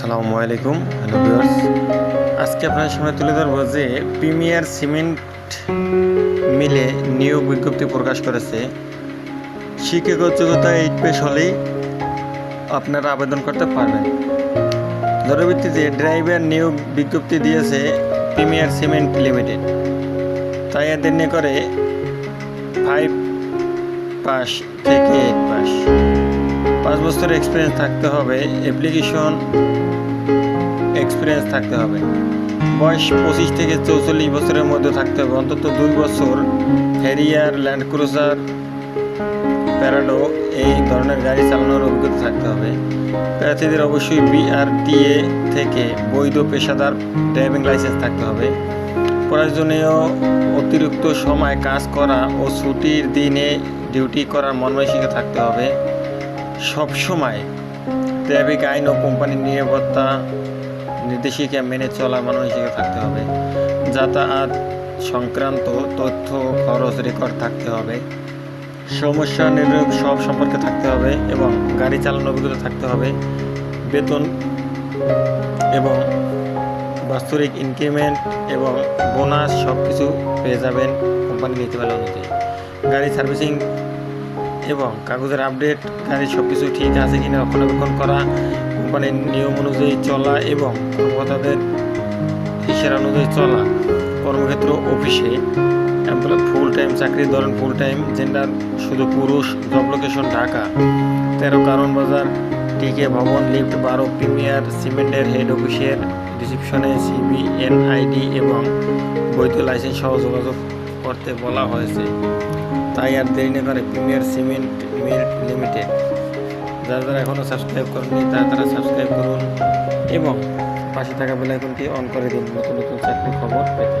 আসসালামু আলাইকুম, hello viewers. আজকে আপনার সামনে তুলে ধরবো যে প্রিমিয়ার সিমেন্ট মিলে নিয়োগ বিজ্ঞপ্তি প্রকাশ করেছে। শিক্ষাগত যোগ্যতা এইট পেশ হলেই আপনারা আবেদন করতে পারবেন। ধরে ভিত্তিতে ড্রাইভার নিয়োগ বিজ্ঞপ্তি দিয়েছে প্রিমিয়ার সিমেন্ট লিমিটেড। তাই এদের নিয়ে করে ফাইভ পাস থেকে এইট পাস। পাঁচ বছরের এক্সপিরিয়েন্স থাকতে হবে। অ্যাপ্লিকেশন এক্সপিরিয়েন্স থাকতে হবে। বয়স পঁচিশ থেকে চৌচল্লিশ বছরের মধ্যে থাকতে হবে। অন্তত দুই বছর হ্যারিয়ার ল্যান্ড ক্রুজার প্যারাডো এই ধরনের গাড়ি চালানোর অভিজ্ঞতা থাকতে হবে। প্রার্থীদের অবশ্যই বিআরটিএ থেকে বৈধ পেশাদার ড্রাইভিং লাইসেন্স থাকতে হবে। প্রয়োজনীয় অতিরিক্ত সময় কাজ করা ও ছুটির দিনে ডিউটি করার মনমানসিকতা থাকতে হবে। সব সময় ট্রাফিক আইন ও কোম্পানির নিরাপত্তা নির্দেশিকা মেনে চলার মানসিকতা থাকতে হবে। যাতায়াত সংক্রান্ত তথ্য খরচ রেকর্ড থাকতে হবে। সমস্যা নির্ণয় সব সম্পর্কে থাকতে হবে এবং গাড়ি চালানোর অভিজ্ঞতা থাকতে হবে। বেতন এবং বাস্তবিক ইনক্রিমেন্ট এবং বোনাস সব কিছু পেয়ে যাবেন কোম্পানি নীতিমালা অনুযায়ী। গাড়ি সার্ভিসিং এবং কাগজের আপডেট গাড়ির সব কিছু ঠিক আছে কিনা, রক্ষণাবেক্ষণ করা কোম্পানির নিয়ম অনুযায়ী চলা এবং কর্মকর্তাদের হিসেব অনুযায়ী চলা। কর্মক্ষেত্র অফিসে এমপ্লয় ফুল টাইম চাকরির ধরন ফুল টাইম জেন্ডার শুধু পুরুষ জব লোকেশন ঢাকা। তেরো কারণ বাজার, টিকে ভবন, লিফট, বারো প্রিমিয়ার, সিমেন্টের হেড অফিসের রিসিপশনে সিবি এনআইডি এবং বৈধ লাইসেন্স সহ যোগাযোগ করতে বলা হয়েছে। তাই আর দেরি না করে প্রিমিয়ার সিমেন্ট মিল লিমিটেড যারা যারা এখনও সাবস্ক্রাইব করেননি, তারা তারা সাবস্ক্রাইব করুন এবং পাশে থাকা বেলাইকনটি অন করে দিন, নতুন নতুন চাকরির খবর পেতে।